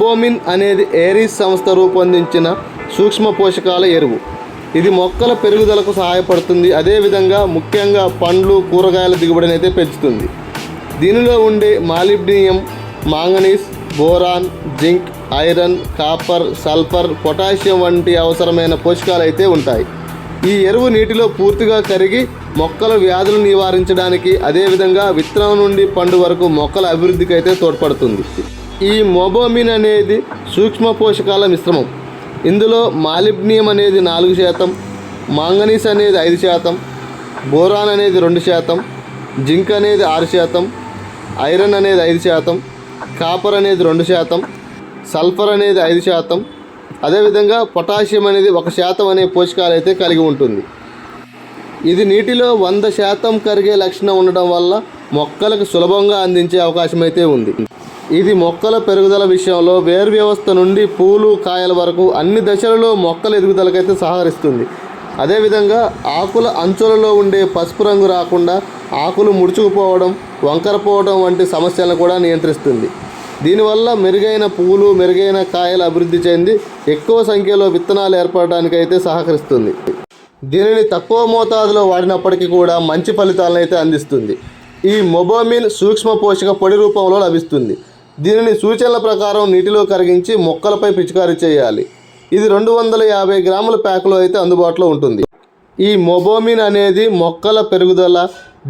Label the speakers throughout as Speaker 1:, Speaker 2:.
Speaker 1: బోమిన్ అనేది ఏరీస్ సంస్థ రూపొందించిన సూక్ష్మ పోషకాల ఎరువు. ఇది మొక్కల పెరుగుదలకు సహాయపడుతుంది. అదేవిధంగా ముఖ్యంగా పండ్లు కూరగాయల దిగుబడిని అయితే పెంచుతుంది. దీనిలో ఉండే molybdenum manganese boron zinc iron copper sulphur potassium వంటి అవసరమైన పోషకాలు అయితే ఉంటాయి. ఈ ఎరువు నీటిలో పూర్తిగా కరిగి మొక్కల వ్యాధులు నివారించడానికి అదేవిధంగా విత్తనం నుండి పండు వరకు మొక్కల అభివృద్ధికి అయితే తోడ్పడుతుంది. ఈ మొబోమిన్ అనేది సూక్ష్మ పోషకాల మిశ్రమం. ఇందులో మాలిబ్నియం అనేది నాలుగు శాతం మాంగనీస్ అనేది ఐదు శాతం బోరాన్ అనేది రెండు శాతం జింక్ అనేది ఆరు శాతం ఐరన్ అనేది ఐదు శాతం కాపర్ అనేది రెండు శాతం సల్ఫర్ అనేది ఐదు శాతం. అదేవిధంగా పొటాషియం అనేది ఒక శాతం అనే పోషకాలు అయితే కలిగి ఉంటుంది. ఇది నీటిలో వంద శాతం కరిగే లక్షణం ఉండడం వల్ల మొక్కలకు సులభంగా అందించే అవకాశం అయితే ఉంది. ఇది మొక్కల పెరుగుదల విషయంలో వేరు వ్యవస్థ నుండి పూలు కాయల వరకు అన్ని దశలలో మొక్కల ఎదుగుదలకైతే సహకరిస్తుంది. అదేవిధంగా ఆకుల అంచులలో ఉండే పసుపు రంగు రాకుండా ఆకులు ముడుచుకుపోవడం వంకరపోవడం వంటి సమస్యలను కూడా నియంత్రిస్తుంది. దీనివల్ల మెరుగైన పువ్వులు మెరుగైన కాయలు అభివృద్ధి చెంది ఎక్కువ సంఖ్యలో విత్తనాలు ఏర్పడడానికి అయితే సహకరిస్తుంది. దీనిని తక్కువ మోతాదులో వాడినప్పటికీ కూడా మంచి ఫలితాలను అయితే అందిస్తుంది. ఈ మొబోమిన్ సూక్ష్మ పోషక పొడి రూపంలో లభిస్తుంది. దీనిని సూచనల ప్రకారం నీటిలో కరిగించి మొక్కలపై పిచికారీ చేయాలి. ఇది రెండు వందల యాభై గ్రాముల ప్యాకులో అయితే అందుబాటులో ఉంటుంది. ఈ మొబోమిన్ అనేది మొక్కల పెరుగుదల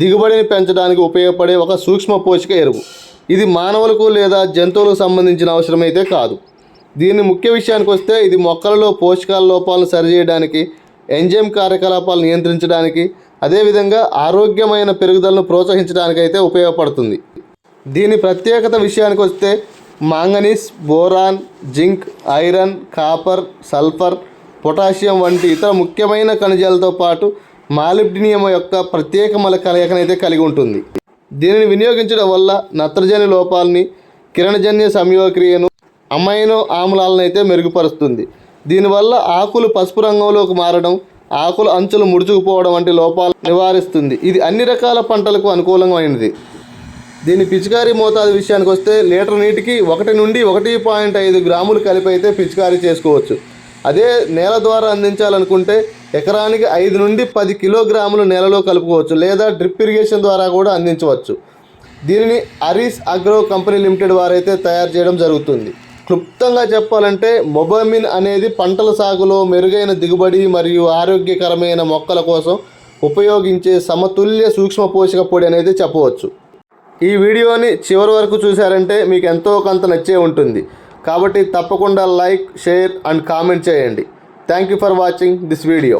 Speaker 1: దిగుబడిని పెంచడానికి ఉపయోగపడే ఒక సూక్ష్మ పోషక ఎరువు. ఇది మానవులకు లేదా జంతువులకు సంబంధించిన అవసరమైతే కాదు. దీని ముఖ్య విషయానికి వస్తే ఇది మొక్కలలో పోషకాల లోపాలను సరిచేయడానికి ఎంజైమ్ కార్యకలాపాలు నియంత్రించడానికి అదేవిధంగా ఆరోగ్యమైన పెరుగుదలను ప్రోత్సహించడానికి అయితే ఉపయోగపడుతుంది. దీని ప్రత్యేకత విషయానికి వస్తే manganese boron zinc iron copper sulphur potassium వంటి ఇతర ముఖ్యమైన ఖనిజాలతో పాటు మాలిబ్డినియం యొక్క ప్రత్యేకమైన కలయికనైతే కలిగి ఉంటుంది. దీనిని వినియోగించడం వల్ల నత్రజని లోపాలని కిరణజన్య సంయోగక్రియను అమైనో ఆమ్లాలను అయితే మెరుగుపరుస్తుంది. దీనివల్ల ఆకులు పసుపు రంగంలోకి మారడం ఆకుల అంచులు ముడుచుకుపోవడం వంటి లోపాలు నివారిస్తుంది. ఇది అన్ని రకాల పంటలకు అనుకూలమైనది దీని పిచికారీ మోతాదు విషయానికి వస్తే లీటర్ నీటికి ఒకటి నుండి ఒకటి పాయింట్ ఐదు గ్రాములు కలిపి అయితే పిచికారీ చేసుకోవచ్చు. అదే నేల ద్వారా అందించాలనుకుంటే ఎకరానికి ఐదు నుండి పది కిలోగ్రాములు నేలలో కలుపుకోవచ్చు లేదా డ్రిప్ ఇరిగేషన్ ద్వారా కూడా అందించవచ్చు. దీనిని అరీస్ అగ్రో కంపెనీ లిమిటెడ్ వారైతే తయారు చేయడం జరుగుతుంది. క్లుప్తంగా చెప్పాలంటే మొబమిన్ అనేది పంటల సాగులో మెరుగైన దిగుబడి మరియు ఆరోగ్యకరమైన మొక్కల కోసం ఉపయోగించే సమతుల్య సూక్ష్మ పోషక పొడి అనేది చెప్పవచ్చు. ఈ వీడియోని చివరి వరకు చూశారంటే మీకు ఎంతో కొంత నచ్చే ఉంటుంది. కాబట్టి తప్పకుండా లైక్ షేర్ అండ్ కామెంట్ చేయండి. Thank you for watching this video.